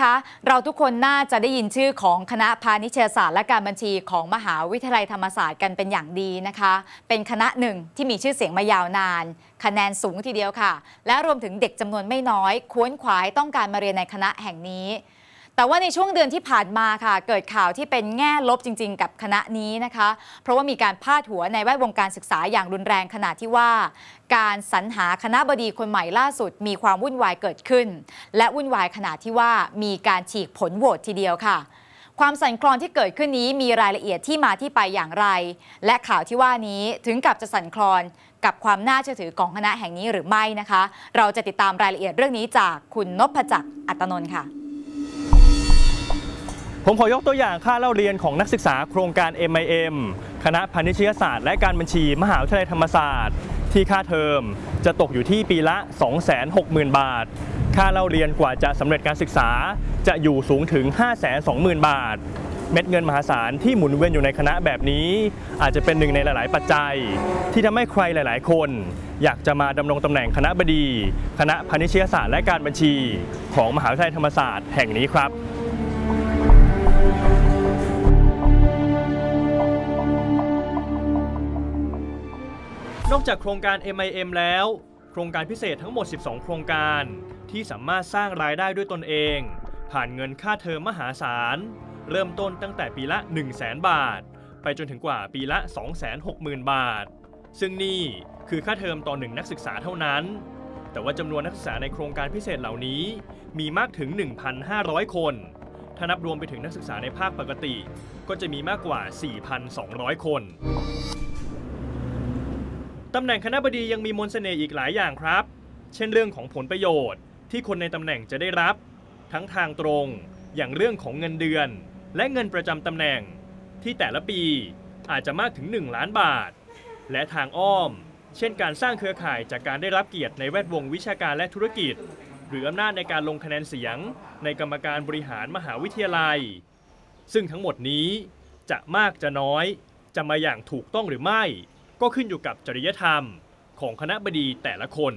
คะเราทุกคนน่าจะได้ยินชื่อของคณะพาณิชยศาสตร์และการบัญชีของมหาวิทยาลัยธรรมศาสตร์กันเป็นอย่างดีนะคะ เป็นคณะหนึ่งที่มีชื่อเสียงมายาวนาน คะแนนสูงทีเดียวค่ะ และรวมถึงเด็กจำนวนไม่น้อย ควนขวายต้องการมาเรียนในคณะแห่งนี้ แต่ว่าในช่วงเดือนที่ผ่านมาค่ะ เกิดข่าวที่เป็นแง่ลบจริง ๆ กับคณะนี้นะคะ เพราะว่ามีการพาดหัวในแวดวงการศึกษาอย่างรุนแรงขนาดที่ว่า การสรรหาคณะบดีคนใหม่ล่าสุด มีความวุ่นวายเกิดขึ้น และวุ่นวายขนาดที่ว่ามีการฉีกผลโหวตทีเดียวค่ะ ความสั่นคลอนที่เกิดขึ้นนี้มีรายละเอียดที่มาที่ไปอย่างไร และข่าวที่ว่านี้ถึงกับจะสั่นคลอนกับความน่าเชื่อถือของคณะแห่งนี้หรือไม่นะคะ เราจะติดตามรายละเอียดเรื่องนี้จากคุณนพจักรอัตนนท์ค่ะ ผมขอยกตัวอย่างค่าเล่าเรียนของนักศึกษาโครงการ MIM คณะพาณิชยศาสตร์และการบัญชีมหาวิทยาลัยธรรมศาสตร์ ที่ค่าเทอมจะตกอยู่ที่ปีละ 260,000 บาท ค่าเล่าเรียนกว่าจะสำเร็จการศึกษาจะอยู่สูงถึง 520,000 บาท เม็ดเงินมหาศาลที่หมุนเวียนอยู่ในคณะแบบนี้ อาจจะเป็นหนึ่งในหลาย ๆ ปัจจัย ที่ทำให้ใครหลาย ๆ คน อยากจะมาดำรงตำแหน่งคณะบดี คณะพาณิชยศาสตร์และการบัญชี ของมหาวิทยาลัยธรรมศาสตร์แห่งนี้ครับ นอกจากโครงการ MIM แล้ว โครงการพิเศษทั้งหมด 12 โครงการ ที่สามารถสร้างรายได้ด้วยตนเอง ผ่านเงินค่าเทอมมหาศาล เริ่มต้นตั้งแต่ปีละ 1 0 0 0 0แบาท ไปจนถึงกว่าปีละ 260,000 บาท ซึ่งนี่คือค่าเทอมต่อหนึ่งนักศึกษาเท่านั้น แต่ว่าจำนวนนักศึกษาในโครงการพิเศษเหล่านี้ มีมากถึง 1,500 คน ถ้านับรวมไปถึงนักศึกษาในภาคปกติ ก็จะมีมากกว่า 4,200 คน ตำแหน่งคณะบดียังมีมนเสน่ห์อีกหลายอย่างครับ เช่นเรื่องของผลประโยชน์ ที่คนในตำแหน่งจะได้รับ ทั้งทางตรง อย่างเรื่องของเงินเดือน และเงินประจำตำแหน่ง ที่แต่ละปีอาจจะมากถึง 1 ล้านบาท และทางอ้อม เช่นการสร้างเครือข่ายจากการได้รับเกียรติในแวดวงวิชาการและธุรกิจ หรืออำนาจในการลงคะแนนเสียง ในกรรมการบริหารมหาวิทยาลัย ซึ่งทั้งหมดนี้จะมากจะน้อย จะมาอย่างถูกต้องหรือไม่ ก็ขึ้นอยู่กับจริยธรรมของคณะบดีแต่ละคน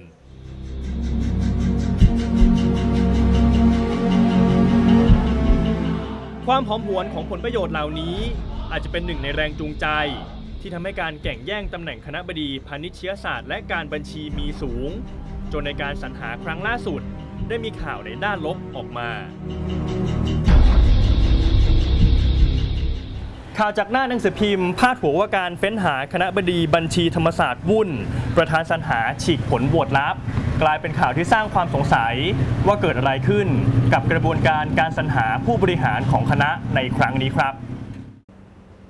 ความหอมหวนของผลประโยชน์เหล่านี้ อาจจะเป็นหนึ่งในแรงจูงใจ ที่ทำให้การแข่งแย่งตำแหน่งคณะบดีพาณิชยศาสตร์และการบัญชีมีสูง จนในการสรรหาครั้งล่าสุด ได้มีข่าวในด้านลบออกมา ข่าวจากหน้าหนังสือพิมพ์พาดหัวว่าการเฟ้นหาคณะบดีบัญชีธรรมศาสตร์วุ่น ประธานสรรหาฉีกผลโหวตลับ กลายเป็นข่าวที่สร้างความสงสัยว่าเกิดอะไรขึ้นกับกระบวนการการสรรหาผู้บริหารของคณะในครั้งนี้ครับ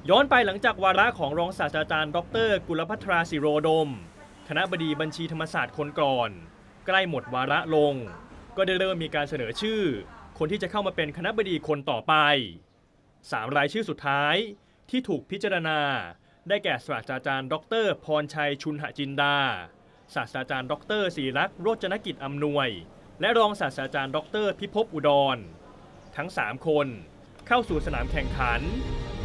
ย้อนไปหลังจากวาระของรองศาสตราจารย์ ดร กุลพัทราสิโรดม คณะบดีบัญชีธรรมศาสตร์คนก่อน ใกล้หมดวาระลง ก็ได้เริ่มมีการเสนอชื่อ คนที่จะเข้ามาเป็นคณะบดีคนต่อไป สามรายชื่อสุดท้ายที่ถูกพิจารณา ได้แก่ศาสตราจารย์ ดร พรชัยชุนหจินดา ศาสตราจารย์ ดรศรีรักษ์โรจนกิจอำนวย และรองศาสตราจารย์ ดร พิภพอุดร ทั้ง 3 คนเข้าสู่สนามแข่งขัน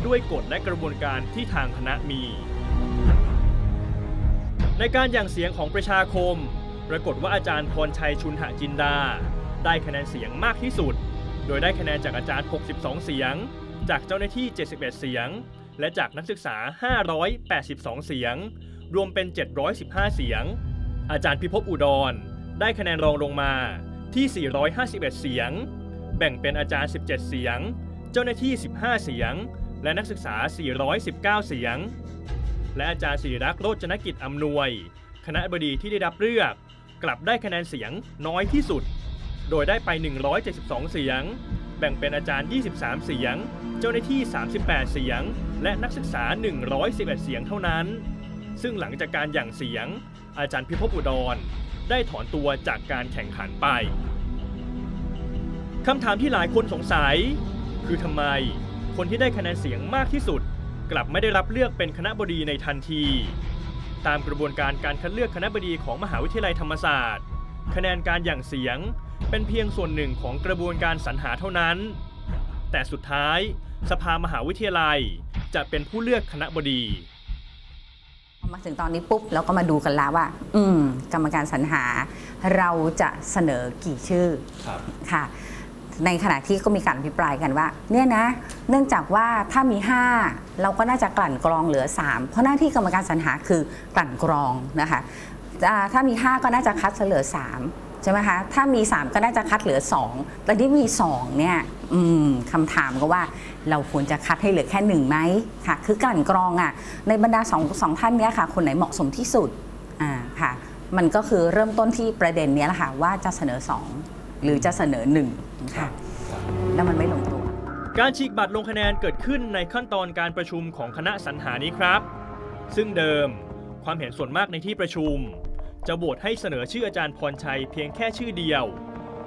ด้วยกฎและกระบวนการที่ทางคณะมี ในการอย่างเสียงของประชาคม ปรากฏว่าอาจารย์พรชัยชุนหจินดา ได้คะแนนเสียงมากที่สุด โดยได้คะแนนจากอาจารย์ 62 เสียง จากเจ้าหน้าที่ 71 เสียง และจากนักศึกษา 582 เสียง รวมเป็น 715 เสียง อาจารย์พิภพอุดร ได้คะแนนรองลงมาที่ 451 เสียง แบ่งเป็นอาจารย์ 17 เสียง เจ้าหน้าที่ 15 เสียง และนักศึกษา 419 เสียง และอาจารย์ศิริรักษ์โรจนกิจอำนวย คณะบดีที่ได้รับเลือก กลับได้คะแนนเสียงน้อยที่สุด โดยได้ไป 172 เสียง แบ่งเป็นอาจารย์ 23 เสียง เจ้าหน้าที่ 38 เสียง และนักศึกษา 111 เสียงเท่านั้น ซึ่งหลังจากการหยั่งเสียง อาจารย์พิภพอุดร ได้ถอนตัวจากการแข่งขันไปคำถามที่หลายคนสงสัย คือทำไมคนที่ได้คะแนนเสียงมากที่สุด กลับไม่ได้รับเลือกเป็นคณะบดีในทันที ตามกระบวนการการคัดเลือกคณะบดีของมหาวิทยาลัยธรรมศาสตร์ คะแนนการหยั่งเสียง เป็นเพียงส่วนหนึ่งของกระบวนการสรรหาเท่านั้น แต่สุดท้าย สภามหาวิทยาลัยจะเป็นผู้เลือกคณะบดี มาถึงตอนนี้ปุ๊บเราก็มาดูกันแล้วว่า อืม กรรมการสรรหาเราจะเสนอกี่ชื่อครับค่ะ ในขณะที่ก็มีการอภิปรายกันว่า เนี่ยนะ เนื่องจากว่าถ้ามี 5 เราก็น่าจะกลั่นกรองเหลือ 3 เพราะหน้าที่กรรมการสรรหาคือกลั่นกรองนะคะอ่าถ้ามี 5 ก็น่าจะคัดเหลือ 3 ใช่ไหมคะ ถ้ามี 3 ก็น่าจะคัดเหลือ 2 แต่ที่มี 2 เนี่ยคำถามก็ว่าเราควรจะคัดให้เหลือแค่หนึ่งไหมค่ะ คือกลั่นกรองอะ ในบรรดาสองสองท่านเนี้ยค่ะ คนไหนเหมาะสมที่สุดอ่าค่ะ มันก็คือเริ่มต้นที่ประเด็นเนี้ยแหละค่ะว่าจะเสนอ 2 หรือจะเสนอ1ค่ะ แล้วมันไม่ลงตัว การฉีกบัตรลงคะแนนเกิดขึ้นในขั้นตอนการประชุมของคณะสรรหานี้ครับ ซึ่งเดิมความเห็นส่วนมากในที่ประชุม จะโหวตให้เสนอชื่ออาจารย์พรชัยเพียงแค่ชื่อเดียว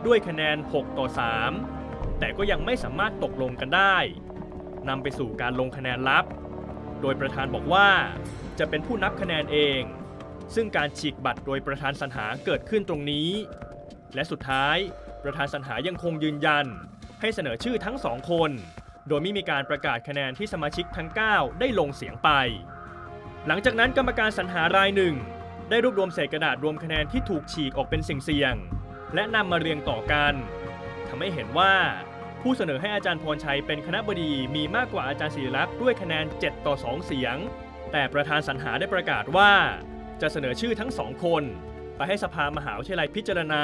ด้วยคะแนน 6 ต่อ 3 แต่ก็ยังไม่สามารถตกลงกันได้นำไปสู่การลงคะแนนลับ โดยประธานบอกว่าจะเป็นผู้นับคะแนนเอง ซึ่งการฉีกบัตรโดยประธานสรรหาเกิดขึ้นตรงนี้ และสุดท้ายประธานสรรหายังคงยืนยัน ให้เสนอชื่อทั้งสองคน โดยไม่มีการประกาศคะแนนที่สมาชิกทั้ง 9 ได้ลงเสียงไป หลังจากนั้นกรรมการสรรหารายหนึ่ง ได้รวบรวมเศษกระดาษรวมคะแนนที่ถูกฉีกออกเป็นสิ่งเสี่ยงๆและนำมาเรียงต่อกันทำให้เห็นว่าผู้เสนอให้อาจารย์พรชัยเป็นคณะบดีมีมากกว่าอาจารย์ศิริลักษ์ด้วยคะแนน 7 ต่อ 2 เสียง แต่ประธานสรรหาได้ประกาศว่า จะเสนอชื่อทั้งสองคน ไปให้สภามหาวิทยาลัยพิจารณา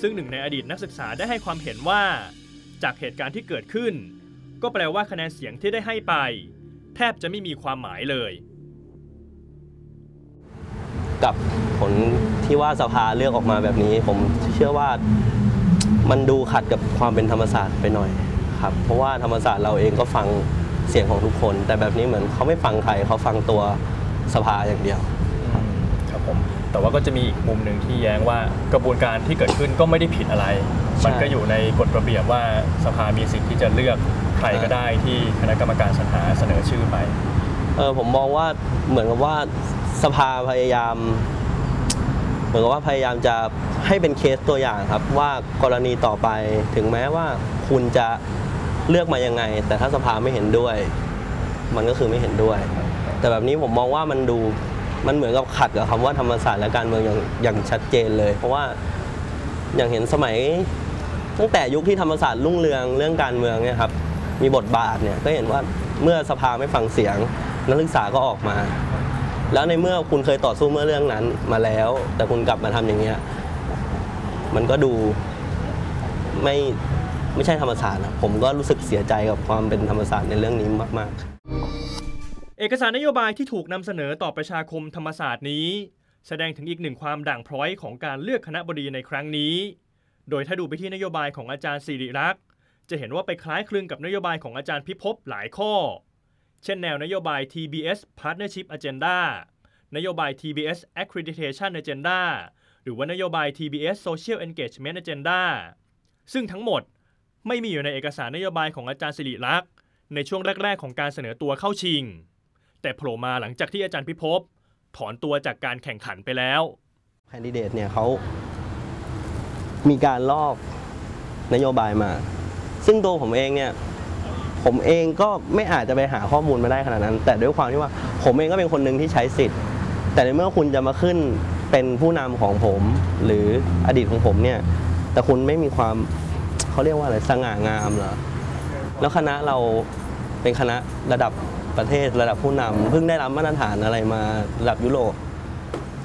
ซึ่งหนึ่งในอดีตนักศึกษาได้ให้ความเห็นว่า จากเหตุการณ์ที่เกิดขึ้น ก็แปลว่าคะแนนเสียงที่ได้ให้ไป แทบจะไม่มีความหมายเลย กับผลที่ว่าสภาเลือกออกมาแบบนี้ ผมเชื่อว่ามันดูขัดกับความเป็นธรรมศาสตร์ไปหน่อยครับเพราะว่าธรรมศาสตร์เราเองก็ฟังเสียงของทุกคน แต่แบบนี้เหมือนเขาไม่ฟังใครเขาฟังตัวสภาอย่างเดียวครับผมแต่ว่าก็จะมีอีกมุมหนึ่งที่แย้งว่ากระบวนการที่เกิดขึ้นก็ไม่ได้ผิดอะไรใช่มันก็อยู่ในกฎระเบียบว่าสภามีสิทธิ์ที่จะเลือกใครก็ได้ที่คณะกรรมการสรรหาเสนอชื่อไปเออผมมองว่าเหมือนกับว่า สภาพยายาม เหมือนกับว่าพยายามจะให้เป็นเคสตัวอย่างครับ ว่ากรณีต่อไปถึงแม้ว่าคุณจะเลือกมายังไง แต่ถ้าสภาไม่เห็นด้วย มันก็คือไม่เห็นด้วย แต่แบบนี้ผมมองว่ามันดูมันเหมือนกับขัดกับคำว่าธรรมศาสตร์และการเมืองอย่างอย่างชัดเจนเลย เพราะว่าอย่างเห็นสมัยตั้งแต่ยุคที่ธรรมศาสตร์รุ่งเรืองเรื่องการเมืองเนี่ยครับมีบทบาทเนี่ยก็เห็นว่าเมื่อสภาไม่ฟังเสียงนักศึกษาก็ออกมา แล้วในเมื่อคุณเคยต่อสู้เมื่อเรื่องนั้นมาแล้ว แต่คุณกลับมาทำอย่างเงี้ยมันก็ดูไม่ไม่ใช่ธรรมศาสตร์นะผมก็รู้สึกเสียใจกับความเป็นธรรมศาสตร์ในเรื่องนี้มากๆ เอกสารนโยบายที่ถูกนำเสนอต่อประชาคมธรรมศาสตร์นี้ แสดงถึงอีกหนึ่งความด่างพร้อยของการเลือกคณะบดีในครั้งนี้ โดยถ้าดูไปที่นโยบายของอาจารย์สิริรักษ์จะเห็นว่าไปคล้ายคลึงกับนโยบายของอาจารย์พิภพหลายข้อ เช่นแนวนโยบาย TBS Partnership Agenda นโยบาย TBS Accreditation Agenda หรือว่านโยบาย TBS Social Engagement Agenda ซึ่งทั้งหมดไม่มีอยู่ในเอกสารนโยบายของอาจารย์สิริรักษ์ในช่วงแรก ๆ ของการเสนอตัวเข้าชิง แต่โผล่มาหลังจากที่อาจารย์พิภพถอนตัวจากการแข่งขันไปแล้วแคนดิเดตเนี่ยเขามีการลอกนโยบายมา ซึ่งตัวผมเองเนี่ย ผมเองก็ไม่อาจจะไปหาข้อมูลมาได้ขนาดนั้น แต่ด้วยความที่ว่าผมเองก็เป็นคนหนึ่งที่ใช้สิทธิ์ แต่ในเมื่อคุณจะมาขึ้นเป็นผู้นำของผม หรืออดีตของผมเนี่ย แต่คุณไม่มีความเขาเรียกว่าอะไรสง่างามเหรอแล้วคณะเราเป็นคณะระดับประเทศระดับผู้นำเพิ่งได้รับมาตรฐานอะไรมาระดับยุโรป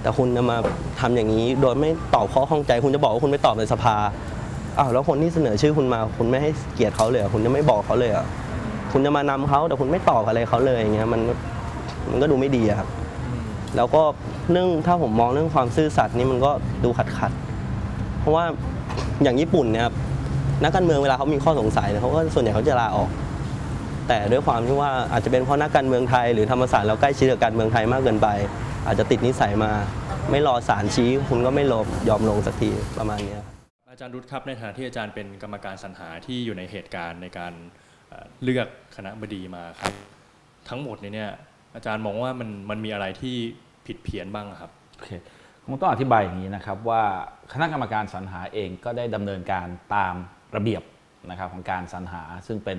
แต่คุณจะมาทำอย่างนี้ โดยไม่ตอบข้อข้องใจ คุณจะบอกว่าคุณไม่ตอบในสภาอ้าวแล้วคนที่เสนอชื่อคุณมา คุณไม่ให้เกียรติเขาเลยคุณจะไม่บอกเขาเลยเหรอ คุณจะมานำเขาแต่คุณไม่ตอบอะไรเขาเลยอย่างเงี้ยมันมันก็ดูไม่ดีอะครับ แล้วก็เรื่องถ้าผมมองเรื่องความซื่อสัตย์นี่มันก็ดูขัดขัดๆเพราะว่าอย่างญี่ปุ่นเนี่ยครับนักการเมืองเวลาเขามีข้อสงสัยเนี่ยเขาก็ส่วนใหญ่เขาจะลาออก แต่ด้วยความที่ว่าอาจจะเป็นเพราะนักการเมืองไทย หรือธรรมศาสตร์เราใกล้ชิดกับการเมืองไทยมากเกินไป อาจจะติดนิสัยมา ไม่รอสารชี้ คุณก็ไม่ลงยอมลงสักทีประมาณเนี้ยอาจารย์รุตครับในฐานะที่อาจารย์เป็นกรรมการสรรหาที่อยู่ในเหตุการณ์ในการ เลือกคณะบดีมาครับ ทั้งหมดเนี่ยเนี่ยอาจารย์มองว่ามันมันมีอะไรที่ผิดเพี้ยนบ้างครับโอเคคงต้องอธิบายอย่างนี้นะครับว่าคณะกรรมการสรรหาเองก็ได้ดำเนินการตามระเบียบนะครับของการสรรหาซึ่งเป็น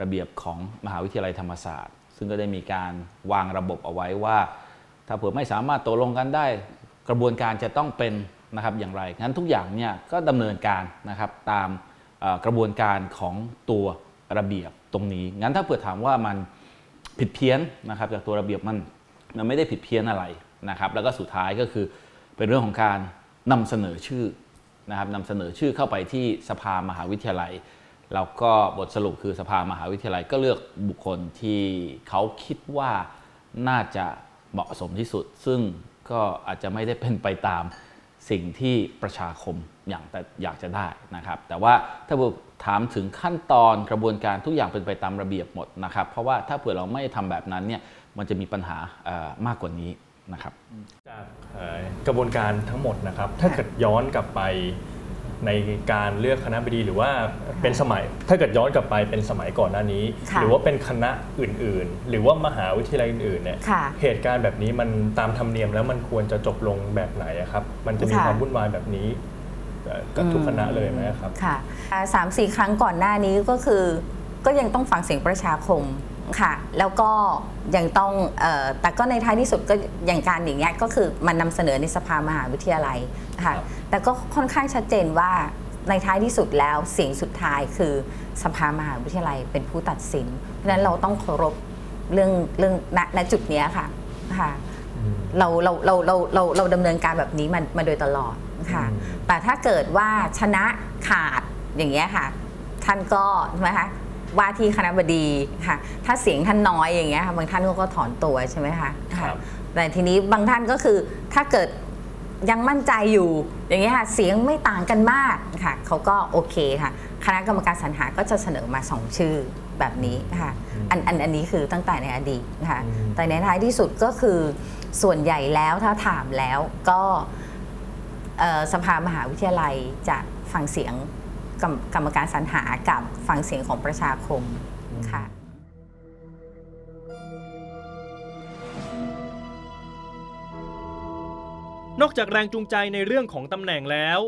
ระเบียบของมหาวิทยาลัยธรรมศาสตร์ ซึ่งก็ได้มีการวางระบบเอาไว้ว่า ถ้าเผื่อไม่สามารถตกลงกันได้ กระบวนการจะต้องเป็นนะครับอย่างไรงั้นทุกอย่างเนี่ยก็ดำเนินการนะครับตามกระบวนการของตัว ระเบียบตรงนี้ งั้นถ้าเปิดถามว่ามันผิดเพี้ยนนะครับจากตัวระเบียบมันมันไม่ได้ผิดเพี้ยนอะไรนะครับ แล้วก็สุดท้ายก็คือเป็นเรื่องของการนำเสนอชื่อนะครับนำเสนอชื่อเข้าไปที่สภามหาวิทยาลัย แล้วก็บทสรุปคือสภามหาวิทยาลัยก็เลือกบุคคลที่เขาคิดว่าน่าจะเหมาะสมที่สุด ซึ่งก็อาจจะไม่ได้เป็นไปตามสิ่งที่ประชาคมอย่างแต่อยากจะได้นะครับ แต่ว่าถ้า ถามถึงขั้นตอนกระบวนการทุกอย่างเป็นไปตามระเบียบหมดนะครับ เพราะว่าถ้าเผื่อเราไม่ทำแบบนั้นเนี่ยมันจะมีปัญหาเอ่อมากกว่านี้นะครับจากเอ่อกระบวนการทั้งหมดนะครับ ถ้าเกิดย้อนกลับไปในการเลือกคณะบดีหรือว่าเป็นสมัย ถ้าเกิดย้อนกลับไปเป็นสมัยก่อนหน้านี้ค่ะหรือว่าเป็นคณะอื่นๆ หรือว่ามหาวิทยาลัยอื่นๆเนี่ยค่ะเหตุการณ์แบบนี้มันตามธรรมเนียมแล้วมันควรจะจบลงแบบไหนอะครับ มันจะมีค่ะความวุ่นวายแบบนี้เอ่อ กับทุกคณะเลยไหมครับค่ะอ่าสามสี่ครั้งก่อนหน้านี้ก็คือก็ยังต้องฟังเสียงประชาคมค่ะ แล้วก็ยังต้องเออแต่ก็ในท้ายที่สุดก็อย่างการอย่างเงี้ยก็คือมันนำเสนอในสภามหาวิทยาลัยค่ะครับแต่ก็ค่อนข้างชัดเจนว่าในท้ายที่สุดแล้วเสียงสุดท้ายคือสภามหาวิทยาลัยเป็นผู้ตัดสิน เพราะฉะนั้นเราต้องเคารพเรื่องเรื่องณณจุดเนี้ยค่ะค่ะเราเราเราเราเราเราดำเนินการแบบนี้มามาโดยตลอด ค่ะอืมแต่ถ้าเกิดว่าชนะขาดอย่างเงี้ยค่ะ ท่านก็ใช่ไหมคะว่าที่คณะบดีค่ะ ถ้าเสียงท่านน้อยอย่างเงี้ยค่ะบางท่านก็ถอนตัวใช่ไหมคะครัค่ะบแต่ทีนี้บางท่านก็คือถ้าเกิดยังมั่นใจอยู่อย่างเงี้ยค่ะเสียงไม่ต่างกันมากค่ะเขาก็โอเคค่ะ คณะกรรมการสรรหาก็จะเสนอมาสองชื่อแบบนี้ค่ะอันอันอันนี้คือตั้งแต่ในอดีตค่ะอืมแต่ในท้ายที่สุดก็คือส่วนใหญ่แล้วถ้าถามแล้วก็เอ่อ สภามหาวิทยาลัยจะฟังเสียงกรรมกรรมการสรรหากับฟังเสียงของประชาคมค่ะนอกจากแรงจูงใจในเรื่องของตำแหน่งแล้ว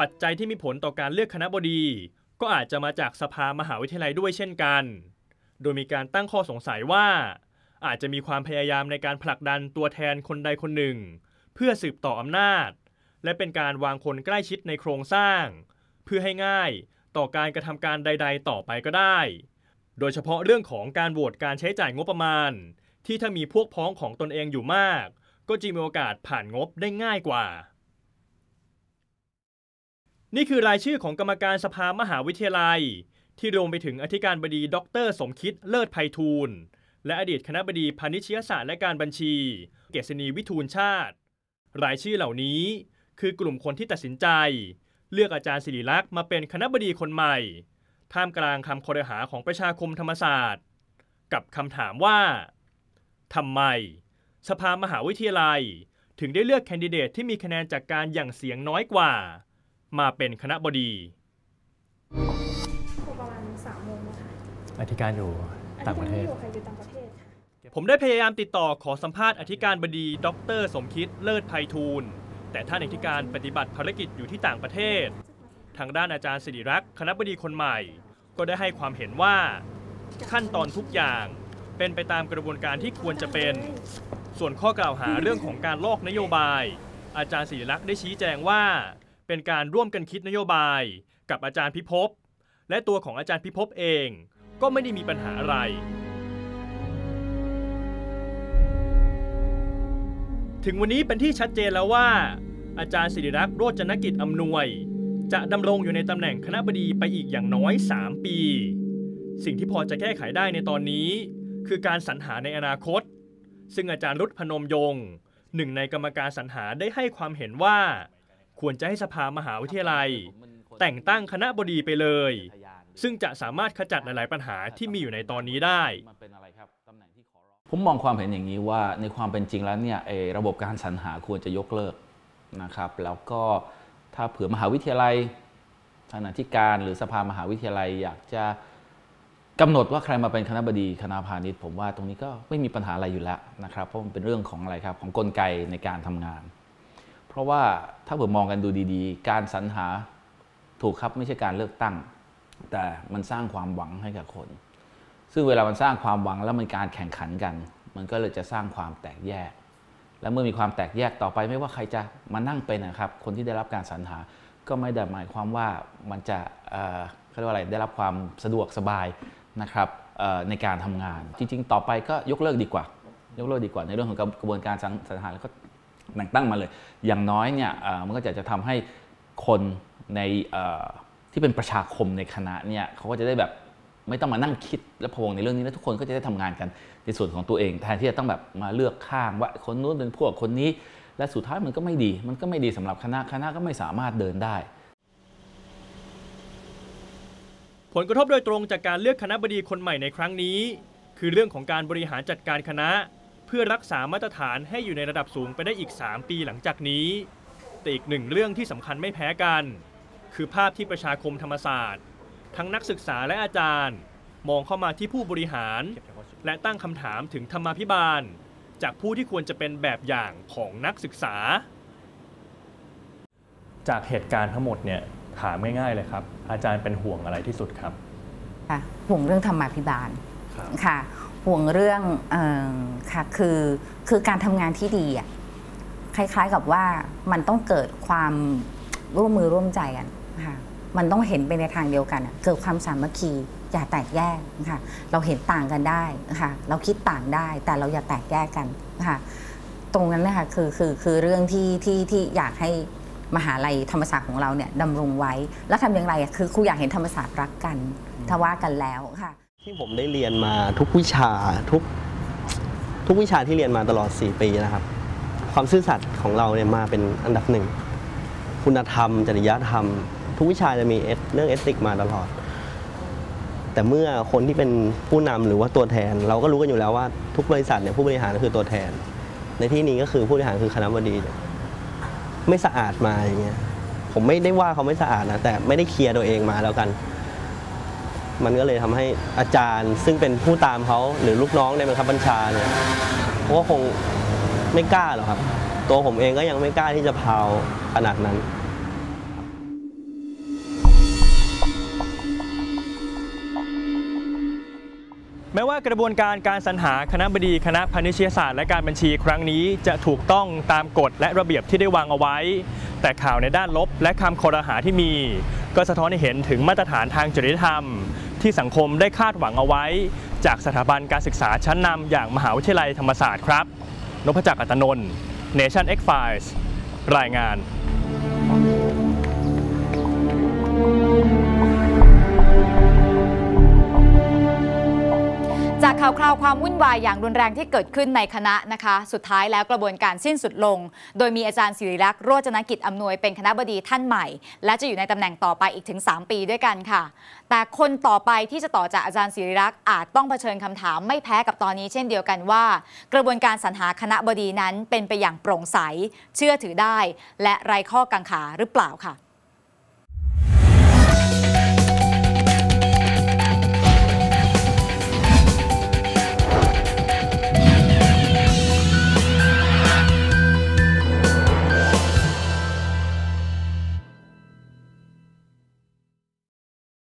ปัจจัยที่มีผลต่อการเลือกคณะบดี ก็อาจจะมาจากสภามหาวิทยาลัยด้วยเช่นกัน โดยมีการตั้งข้อสงสัยว่า อาจจะมีความพยายามในการผลักดันตัวแทนคนใดคนหนึ่ง เพื่อสืบต่ออำนาจ และเป็นการวางคนใกล้ชิดในโครงสร้าง เพื่อให้ง่ายต่อการกระทำการใด ๆ ต่อไปก็ได้ โดยเฉพาะเรื่องของการโหวตการใช้จ่ายงบประมาณ ที่ถ้ามีพวกพ้องของตนเองอยู่มาก ก็จึงมีโอกาสผ่านงบได้ง่ายกว่า นี่คือรายชื่อของกรรมการสภามหาวิทยาลัย ที่รวมไปถึงอธิการบดีดร สมคิดเลิศไพฑูรย์และอดีตคณะบดีพาณิชยศาสตร์และการบัญชี เกษณีวิทูลชาติ รายชื่อเหล่านี้ คือกลุ่มคนที่ตัดสินใจ เลือกอาจารย์ศิริลักษณ์มาเป็นคณะบดีคนใหม่ ท่ามกลางคำคอรหาของประชาคมธรรมศาสตร์ กับคำถามว่าทำไม สภามหาวิทยาลัย ถึงได้เลือกแคนดิเดตที่มีคะแนนจากการหยั่งเสียงน้อยกว่า มาเป็นคณะบดีประมาณสามโมงนะคะอธิการอยู่ต่างประเทศอันนี้ไม่อยู่ค่ะอยู่ต่างประเทศค่ะผมได้พยายามติดต่อขอสัมภาษณ์อธิการบดี ดร สมคิดเลิศไพฑูรย์ แต่ท่านอธิการปฏิบัติภารกิจอยู่ที่ต่างประเทศ ทางด้านอาจารย์สิริรักษ์คณะบดีคนใหม่ ก็ได้ให้ความเห็นว่า ขั้นตอนทุกอย่างเป็นไปตามกระบวนการที่ควรจะเป็น ส่วนข้อกล่าวหาเรื่องของการลอกนโยบาย อาจารย์ศิริลักษ์ได้ชี้แจงว่า เป็นการร่วมกันคิดนโยบาย กับอาจารย์พิภพและตัวของอาจารย์พิภพเอง ก็ไม่ได้มีปัญหาอะไร ถึงวันนี้เป็นที่ชัดเจนแล้วว่า อาจารย์ศิริรักษ์โรจนกิจอำนวย จะดำรงอยู่ในตำแหน่งคณะบดีไปอีกอย่างน้อย 3 ปี สิ่งที่พอจะแก้ไขได้ในตอนนี้ คือการสรรหาในอนาคต ซึ่งอาจารย์รุธพนมยงค์หนึ่งในกรรมการสรรหาได้ให้ความเห็นว่า ควรจะให้สภามหาวิทยาลัย แต่งตั้งคณะบดีไปเลย ซึ่งจะสามารถขจัดหลาย ๆ ปัญหาที่มีอยู่ในตอนนี้ได้ ผมมองความเห็นอย่างนี้ว่าในความเป็นจริงแล้วเนี่ยระบบการสรรหาควรจะยกเลิกนะครับแล้วก็ถ้าเผื่อมหาวิทยาลัยท่านอธิการหรือสภามหาวิทยาลัยอยากจะกำหนดว่าใครมาเป็นคณะบดีคณะพาณิชย์ ผมว่าตรงนี้ก็ไม่มีปัญหาอะไรอยู่แล้วนะครับเพราะมันเป็นเรื่องของอะไรครับของกลไกในการทำงาน เพราะว่าถ้าเผื่อมองกันดูดีๆ การสรรหาถูกครับไม่ใช่การเลือกตั้ง แต่มันสร้างความหวังให้กับคน ซึ่งเวลามันสร้างความหวังแล้วมันการแข่งขันกัน มันก็เลยจะสร้างความแตกแยก และเมื่อมีความแตกแยกต่อไปไม่ว่าใครจะมานั่งเป็นนะครับ คนที่ได้รับการสรรหา ก็ไม่ได้หมายความว่ามันจะเขาเรียกว่าอะไรได้รับความสะดวกสบายนะครับในการทำงาน จริง ๆ ต่อไปก็ยกเลิกดีกว่า ยกเลิกดีกว่าในเรื่องของกระบวนการสรรหาแล้วก็แต่งตั้งมาเลย อย่างน้อยเนี่ยมันก็จะจะทำให้คนในที่เป็นประชาคมในคณะเนี่ยเขาก็จะได้แบบ ไม่ต้องมานั่งคิดและพวงในเรื่องนี้แล้วทุกคนก็จะได้ทำงานกันในส่วนของตัวเองแทนที่จะต้องแบบมาเลือกข้างว่าคนนู้นเป็นพวกคนนี้ และสุดท้ายมันก็ไม่ดี มันก็ไม่ดีสำหรับคณะคณะก็ไม่สามารถเดินได้ ผลกระทบโดยตรงจากการเลือกคณะบดีคนใหม่ในครั้งนี้ คือเรื่องของการบริหารจัดการคณะ เพื่อรักษามาตรฐานให้อยู่ในระดับสูงไปได้อีก 3 ปีหลังจากนี้แต่อีกหนึ่งเรื่องที่สำคัญไม่แพ้กัน คือภาพที่ประชาคมธรรมศาสตร์ ทั้งนักศึกษาและอาจารย์ มองเข้ามาที่ผู้บริหาร และตั้งคำถามถึงธรรมาภิบาล จากผู้ที่ควรจะเป็นแบบอย่างของนักศึกษา จากเหตุการณ์ทั้งหมดเนี่ยถามง่ายๆเลยครับ อาจารย์เป็นห่วงอะไรที่สุดครับค่ะห่วงเรื่องธรรมาภิบาลครับค่ะห่วงเรื่องเออค่ะคือคือการทำงานที่ดีอะคล้ายๆกับว่ามันต้องเกิดความร่วมมือร่วมใจกันค่ะ มันต้องเห็นไปในทางเดียวกัน เกิดความสามัคคีอย่าแตกแยกค่ะเราเห็นต่างกันได้ค่ะเราคิดต่างได้แต่เราอย่าแตกแยกกันค่ะตรงนั้นนะคะคือคือคือเรื่องที่ที่ที่อยากให้มหาลัยธรรมศาสตร์ของเราเนี่ยดำรงไว้ แล้วทำอย่างไรคือครูอยากเห็นธรรมศาสตร์รักกันถ้าว่ากันแล้วค่ะ ที่ผมได้เรียนมาทุกวิชาทุกทุกวิชาที่เรียนมาตลอด 4 ปีนะครับ ความซื่อสัตย์ของเราเนี่ยมาเป็นอันดับหนึ่ง คุณธรรม จริยธรรม ทุกวิชาจะมีเรื่องเอติกมาตลอด แต่เมื่อคนที่เป็นผู้นำหรือว่าตัวแทน เราก็รู้กันอยู่แล้วว่าทุกบริษัทเนี่ยผู้บริหารก็คือตัวแทน ในที่นี้ก็คือผู้บริหารคือคณะบดี ไม่สะอาดมาอย่างเงี้ยผมไม่ได้ว่าเขาไม่สะอาดนะแต่ไม่ได้เคลียร์ตัวเองมาแล้วกัน มันก็เลยทำให้อาจารย์ ซึ่งเป็นผู้ตามเขาหรือลูกน้องในบังคับบัญชาเนี่ยเขาก็คงไม่กล้าหรอกครับ ตัวผมเองก็ยังไม่กล้าที่จะพาวขนาดนั้น แม้ว่ากระบวนการการสรรหาคณะบดีคณะพาณิชยศาสตร์และการบัญชีครั้งนี้จะถูกต้องตามกฎและระเบียบที่ได้วางเอาไว้ แต่ข่าวในด้านลบและคำคอรหาที่มี ก็สะท้อนให้เห็นถึงมาตรฐานทางจริยธรรม ที่สังคมได้คาดหวังเอาไว้ จากสถาบันการศึกษาชั้นนำอย่างมหาวิทยาลัยธรรมศาสตร์ครับนพจักรอัตนนท์ Nation X Files รายงาน จากข่าวคราวความวุ่นวายอย่างรุนแรงที่เกิดขึ้นในคณะนะคะ สุดท้ายแล้วกระบวนการสิ้นสุดลง โดยมีอาจารย์ศิริลักษ์โรจนกิจอำนวยเป็นคณะบดีท่านใหม่ และจะอยู่ในตำแหน่งต่อไปอีกถึง 3 ปีด้วยกันค่ะ แต่คนต่อไปที่จะต่อจากอาจารย์ศิริลักษ์อาจต้องเผชิญคำถามไม่แพ้กับตอนนี้เช่นเดียวกันว่า กระบวนการสรรหาคณะบดีนั้นเป็นไปอย่างโปร่งใส เชื่อถือได้ และไร้ข้อกังขาหรือเปล่าค่ะ